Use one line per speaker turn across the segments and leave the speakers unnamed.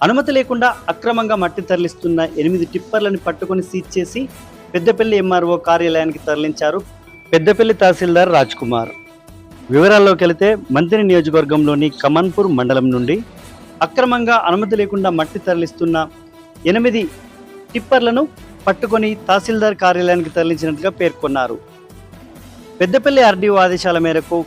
అనుమతి లేకుండా అక్రమంగా మట్టి తరలిస్తున్న ఎనిమిది టిప్పర్లను పట్టుకొని సీజ్ చేసి పెద్దపల్లి ఎంఆర్ఓ కార్యాలయానికి తరలించారు పెద్దపల్లి తహసీల్దార్ రాజ్ కుమార్ వివరాల్లోకి వెళితే మంత్రి నియోజకవర్గంలోని కమన్పూర్ మండలం నుండి అక్రమంగా అనుమతి లేకుండా మట్టి తరలిస్తున్న ఎనిమిది టిప్పర్లను పట్టుకొని తహసీల్దార్ కార్యాలయానికి తరలించినట్టుగా పేర్కొన్నారు. పెద్దపల్లి ఆర్డీఓ ఆదేశాల మేరకు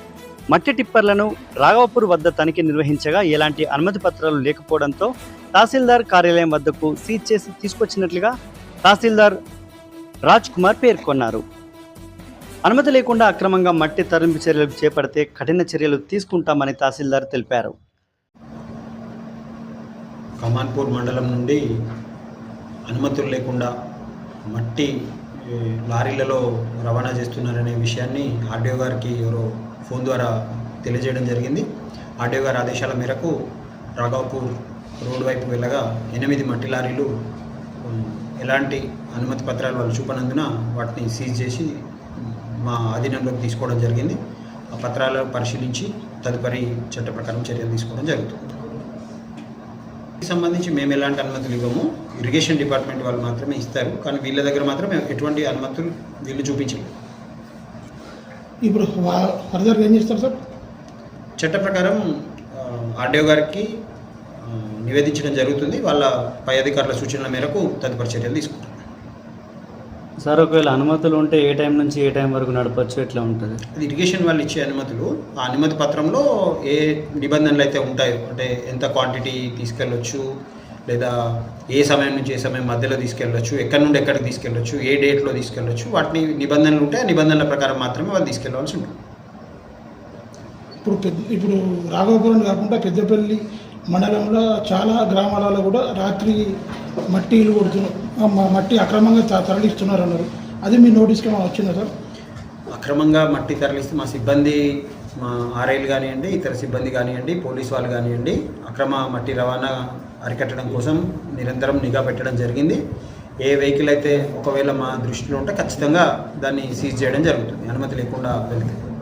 మట్టి టిప్పర్లను రాఘవపూర్ వద్ద తనిఖీ నిర్వహించగా ఎలాంటి అనుమతి పత్రాలు లేకపోవడంతో తహసీల్దార్ కార్యాలయం వద్దకు సీజ్ చేసి తీసుకొచ్చినట్లుగా తహసీల్దార్ రాజ్ కుమార్ పేర్కొన్నారు అనుమతి లేకుండా అక్రమంగా మట్టి తరలింపు చర్యలు చేపడితే కఠిన చర్యలు తీసుకుంటామని తహసీల్దార్ తెలిపారు.
కమాన్పూర్ మండలం నుండి అనుమతులు లేకుండా మట్టి లారీలలో రవాణా చేస్తున్నారనే విషయాన్ని ఆర్డీఓ గారికి ఎవరో ఫోన్ ద్వారా తెలియజేయడం జరిగింది. ఆర్డీఓ గారి ఆదేశాల మేరకు రాఘవపూర్ రోడ్డు వైపు వెళ్ళగా ఎనిమిది మట్టి లారీలు ఎలాంటి అనుమతి పత్రాలు వాళ్ళు చూపనందున వాటిని సీజ్ చేసి మా అధీనంలోకి తీసుకోవడం జరిగింది. ఆ పత్రాలను పరిశీలించి తదుపరి చట్ట ప్రకారం చర్యలు తీసుకోవడం జరుగుతుంది. సంబంధించి మేము ఎలాంటి అనుమతులు ఇవ్వము. ఇరిగేషన్ డిపార్ట్మెంట్ వాళ్ళు మాత్రమే ఇస్తారు. కానీ వీళ్ళ దగ్గర మాత్రం ఎటువంటి అనుమతులు వీళ్ళు చూపించలేదు.
ఇప్పుడు ఫర్దర్ ఏం చేస్తారు సార్?
చట్ట ప్రకారం ఆర్డీఓ గారికి నివేదించడం జరుగుతుంది. వాళ్ళ పై అధికారుల సూచనల మేరకు తదుపరి చర్యలు తీసుకుంటారు
సార్ ఒకవేళ అనుమతులు ఉంటే ఏ టైం నుంచి ఏ టైం వరకు నడపచ్చు? ఎట్లా ఉంటుంది?
అది ఇరిగేషన్ వాళ్ళు ఇచ్చే అనుమతులు. ఆ అనుమతి పత్రంలో ఏ నిబంధనలు అయితే ఉంటాయో అంటే ఎంత క్వాంటిటీ తీసుకెళ్ళొచ్చు లేదా ఏ సమయం నుంచి ఏ సమయం మధ్యలో తీసుకెళ్ళొచ్చు ఎక్కడి నుండి ఎక్కడికి తీసుకెళ్ళొచ్చు ఏ డేట్లో తీసుకెళ్ళొచ్చు వాటిని నిబంధనలు ఉంటే ఆ నిబంధనల ప్రకారం మాత్రమే వాళ్ళు తీసుకెళ్ళవలసి ఉంటుంది.
ఇప్పుడు పెద్ద ఇప్పుడు రాఘవపురం కాకుండా పెద్దపల్లి మండలంలో చాలా గ్రామాలలో కూడా రాత్రి మట్టి ఇల్లు కొడుతున్నారు మట్టి అక్రమంగా తరలిస్తున్నారు అన్నారు. అది మీ నోటీస్కి ఏమైనా వచ్చిందా సార్?
అక్రమంగా మట్టి తరలిస్తే మా సిబ్బంది మా ఆర్ఐలు కానివ్వండి ఇతర సిబ్బంది కానివ్వండి పోలీస్ వాళ్ళు కానివ్వండి అక్రమ మట్టి రవాణా అరికట్టడం కోసం నిరంతరం నిఘా పెట్టడం జరిగింది. ఏ వెహికల్ అయితే ఒకవేళ మా దృష్టిలో ఉంటే ఖచ్చితంగా దాన్ని సీజ్ చేయడం జరుగుతుంది. అనుమతి లేకుండా వెళ్తుంది